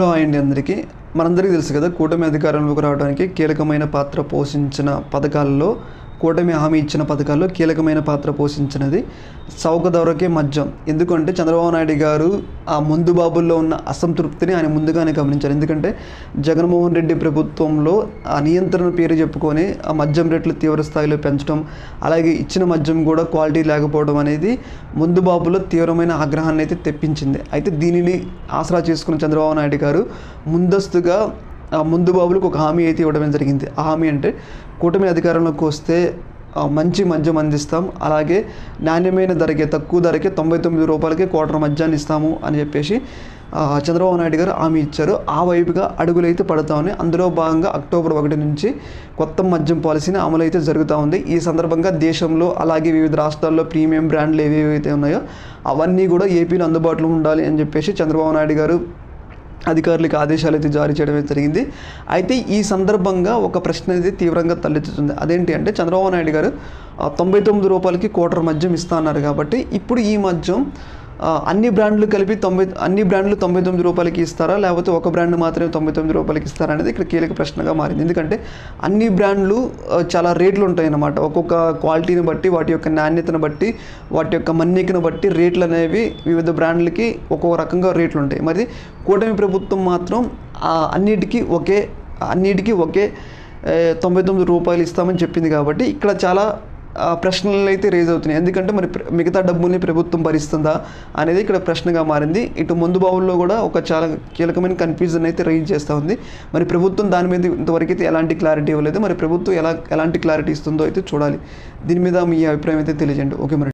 Hello అయ్యండి అందరికీ. మనందరికీ తెలుసు కదా కూటమి అధికారంలోకి రావడానికి కీలకమైన పాత్ర పోషించిన పథకాల్లో కూటమి హామీ ఇచ్చిన పథకాల్లో కీలకమైన పాత్ర పోషించినది చౌక ధరకే మద్యం. ఎందుకంటే చంద్రబాబు నాయుడు గారు ఆ ముందు బాబుల్లో ఉన్న అసంతృప్తిని ఆయన ముందుగానే గమనించారు. ఎందుకంటే జగన్మోహన్ రెడ్డి ప్రభుత్వంలో ఆ నియంత్రణ పేరు చెప్పుకొని ఆ మద్యం రేట్లు తీవ్ర స్థాయిలో పెంచడం అలాగే ఇచ్చిన మద్యం కూడా క్వాలిటీ లేకపోవడం అనేది ముందు బాబులో తీవ్రమైన ఆగ్రహాన్ని అయితే తెప్పించింది. అయితే దీనిని ఆసరా చేసుకున్న చంద్రబాబు నాయుడు గారు ముందస్తుగా ముందు బాబులకు ఒక హామీ అయితే ఇవ్వడం జరిగింది. ఆ హామీ అంటే కూటమి అధికారంలోకి వస్తే మంచి మద్యం అందిస్తాం. అలాగే నాణ్యమైన ధరకే తక్కువ ధరకే తొంభై తొమ్మిది రూపాయలకే క్వార్టర్ మద్యాన్ని ఇస్తాము అని చెప్పేసి చంద్రబాబు నాయుడు గారు హామీ ఇచ్చారు. ఆ వైపుగా అడుగులైతే పడతామని అందులో భాగంగా అక్టోబర్ ఒకటి నుంచి కొత్త మద్యం పాలసీని అమలు అయితే జరుగుతూ ఉంది. ఈ సందర్భంగా దేశంలో అలాగే వివిధ రాష్ట్రాల్లో ప్రీమియం బ్రాండ్లు ఏవేవైతే ఉన్నాయో అవన్నీ కూడా ఏపీలో అందుబాటులో ఉండాలి అని చెప్పేసి చంద్రబాబు నాయుడు గారు అధికారులకు ఆదేశాలు అయితే జారీ చేయడం జరిగింది. అయితే ఈ సందర్భంగా ఒక ప్రశ్న అయితే తీవ్రంగా తలెత్తుతుంది. అదేంటి అంటే చంద్రబాబు నాయుడు గారు తొంభై తొమ్మిది రూపాయలకి కోటర్ మద్యం ఇస్తా అన్నారు కాబట్టి ఇప్పుడు ఈ మద్యం అన్ని బ్రాండ్లు కలిపి తొంభై అన్ని బ్రాండ్లు తొంభై తొమ్మిది రూపాయలకి ఇస్తారా? లేకపోతే ఒక బ్రాండ్ మాత్రమే తొంభై తొమ్మిది రూపాయలకి ఇస్తారా అనేది ఇక్కడ కీలక ప్రశ్నగా మారింది. ఎందుకంటే అన్ని బ్రాండ్లు చాలా రేట్లు ఉంటాయి అన్నమాట ఒక్కొక్క క్వాలిటీని బట్టి వాటి యొక్క నాణ్యతను బట్టి వాటి యొక్క మన్నికను బట్టి రేట్లు అనేవి వివిధ బ్రాండ్లకి ఒక్కొక్క రకంగా రేట్లు ఉంటాయి. మరి కూటమి ప్రభుత్వం మాత్రం అన్నిటికీ ఒకే అన్నిటికీ ఒకే తొంభై తొమ్మిది రూపాయలు ఇస్తామని చెప్పింది కాబట్టి ఇక్కడ చాలా ప్రశ్నలు అయితే రేజ్ అవుతున్నాయి. ఎందుకంటే మరి ప్ర- మిగతా డబ్బుల్ని ప్రభుత్వం భరిస్తుందా అనేది ఇక్కడ ప్రశ్నగా మారింది. ఇటు ముందు బావుల్లో కూడా ఒక చాలా కీలకమైన కన్ఫ్యూజన్ అయితే రైజ్ చేస్తూ ఉంది. మరి ప్రభుత్వం దాని మీద ఇంతవరకు అయితే ఎలాంటి క్లారిటీ ఇవ్వలేదు. మరి ప్రభుత్వం ఎలా ఎలాంటి క్లారిటీ ఇస్తుందో అయితే చూడాలి. దీని మీద మీ అభిప్రాయం అయితే తెలియజేయండి. ఓకే మరి.